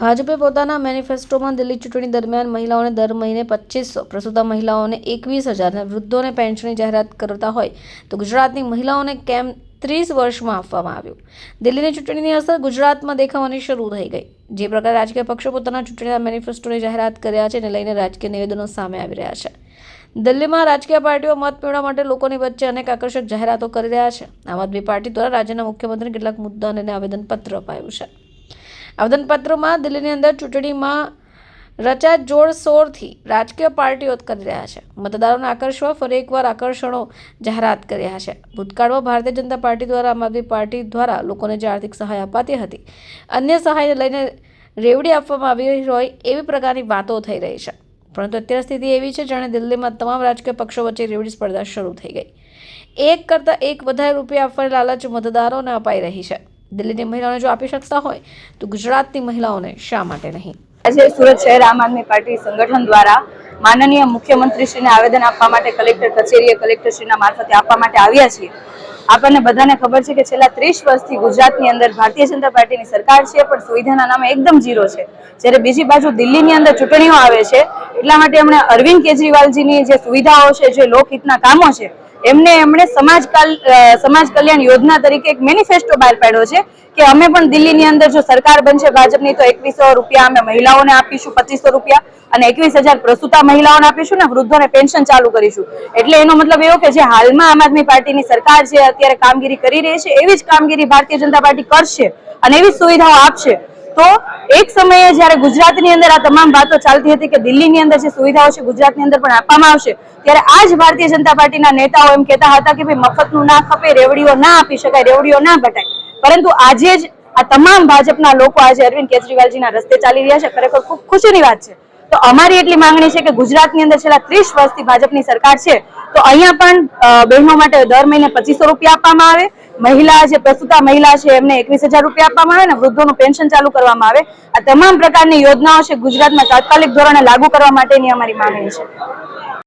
ભાજપે પોતાના મેનિફેસ્ટોમાં દિલ્હી ચૂંટણી દરમિયાન મહિલાઓને દર મહિને પચીસો પ્રસૂતા મહિલાઓને એકવીસ હજાર વૃદ્ધોને પેન્શનની જાહેરાત કરતા હોય તો ગુજરાતની મહિલાઓને કેમ ત્રીસ વર્ષમાં આપવામાં આવ્યું? દિલ્હીની ચૂંટણીની અસર ગુજરાતમાં દેખાવાની શરૂ થઈ ગઈ. જે પ્રકારે રાજકીય પક્ષો પોતાના ચૂંટણીના મેનિફેસ્ટોની જાહેરાત કર્યા છે અને લઈને રાજકીય નિવેદનો સામે આવી રહ્યા છે. દિલ્હીમાં રાજકીય પાર્ટીઓ મત મેળવવા માટે લોકોની વચ્ચે અનેક આકર્ષક જાહેરાતો કરી રહ્યા છે. આમ આદમી પાર્ટી દ્વારા રાજ્યના મુખ્યમંત્રીને કેટલાક મુદ્દાઓને અને આવેદનપત્ર અપાયું છે. આવેદનપત્રમાં દિલ્હીની અંદર ચૂંટણીમાં રચા જોડશોરથી રાજકીય પાર્ટીઓ કરી રહ્યા છે. મતદારોને આકર્ષવા ફરી એકવાર આકર્ષણો જાહેરાત કર્યા છે. ભૂતકાળમાં ભારતીય જનતા પાર્ટી દ્વારા આમ આદમી પાર્ટી દ્વારા લોકોને જે આર્થિક સહાય અપાતી હતી, અન્ય સહાયને લઈને રેવડી આપવામાં આવી હોય એવી પ્રકારની વાતો થઈ રહી છે. પરંતુ અત્યારે સ્થિતિ એવી છે જાણે દિલ્હીમાં તમામ રાજકીય પક્ષો વચ્ચે રેવડી સ્પર્ધા શરૂ થઈ ગઈ. એક કરતાં એક વધારે રૂપિયા આપવાની લાલચ મતદારોને અપાઈ રહી છે. દિલ્હીની મહિલાઓને જો આપી શકતા હોય, તો ગુજરાતની મહિલાઓને શા માટે નહીં? આજે સુરત શહેર આમ આદમી પાર્ટી સંગઠન દ્વારા માનનીય મુખ્યમંત્રીશ્રીને આવેદન આપવા માટે કલેક્ટર કચેરીએ કલેક્ટરશ્રીના મારફતે આપવા માટે આવ્યા છીએ. આપણને બધાને ખબર છે કે છેલ્લા ત્રીસ વર્ષથી ગુજરાતની અંદર ભારતીય જનતા પાર્ટીની સરકાર છે, પણ સુવિધાના નામે એકદમ ઝીરો છે. જ્યારે બીજી બાજુ દિલ્હીની અંદર ચૂંટણીઓ આવે છે, એટલા માટે એમણે અરવિંદ કેજરીવાલજીની જે સુવિધાઓ છે, જે લોકહિતના કામો છે એમને એમણે સમાજ સમાજ કલ્યાણ યોજના તરીકે એક મેનિફેસ્ટો બહાર પાડ્યો છે કે અમે પણ દિલ્હીની અંદર જો સરકાર બનશે ભાજપની તો એકવીસો રૂપિયા અમે મહિલાઓને આપીશું, પચીસો રૂપિયા અને એકવીસ હજાર પ્રસૂતા મહિલાઓને આપીશું ને વૃદ્ધોને પેન્શન ચાલુ કરીશું. એટલે એનો મતલબ એવો કે જે હાલમાં આમ આદમી પાર્ટીની સરકાર જે અત્યારે કામગીરી કરી રહી છે, એવી જ કામગીરી ભારતીય જનતા પાર્ટી કરશે અને એવી સુવિધાઓ આપશે. તો એક સમયે જ્યારે ગુજરાતની અંદર આ તમામ વાતો ચાલતી હતી કે દિલ્હીની અંદર જે સુવિધાઓ છે ગુજરાતની અંદર પણ આપવામાં આવશે, ત્યારે આ જ ભારતીય જનતા પાર્ટીના નેતાઓ એમ કહેતા હતા કે ભાઈ મફતનું ના ખપે, રેવડીઓ ના આપી શકાય, રેવડીઓ ના ઘટાય. પરંતુ આજે જ આ તમામ ભાજપના લોકો આજે અરવિંદ કેજરીવાલજીના રસ્તે ચાલી રહ્યા છે. ખરેખર ખૂબ ખુશીની વાત છે. તો અમારી એટલી માંગણી છે કે ગુજરાતની અંદર છેલ્લા ત્રીસ વર્ષથી ભાજપની સરકાર છે, તો અહીંયા પણ બહેનો માટે દર મહિને પચીસો રૂપિયા આપવામાં આવે. મહિલા જે પ્રસ્તુતા મહિલા છે, એમને એકવીસ હજાર રૂપિયા આપવામાં આવે ને, વૃદ્ધોનું પેન્શન ચાલુ કરવામાં આવે. આ તમામ પ્રકારની યોજનાઓ છે, ગુજરાતમાં તાત્કાલિક ધોરણે લાગુ કરવા માટેની અમારી માંગણી છે.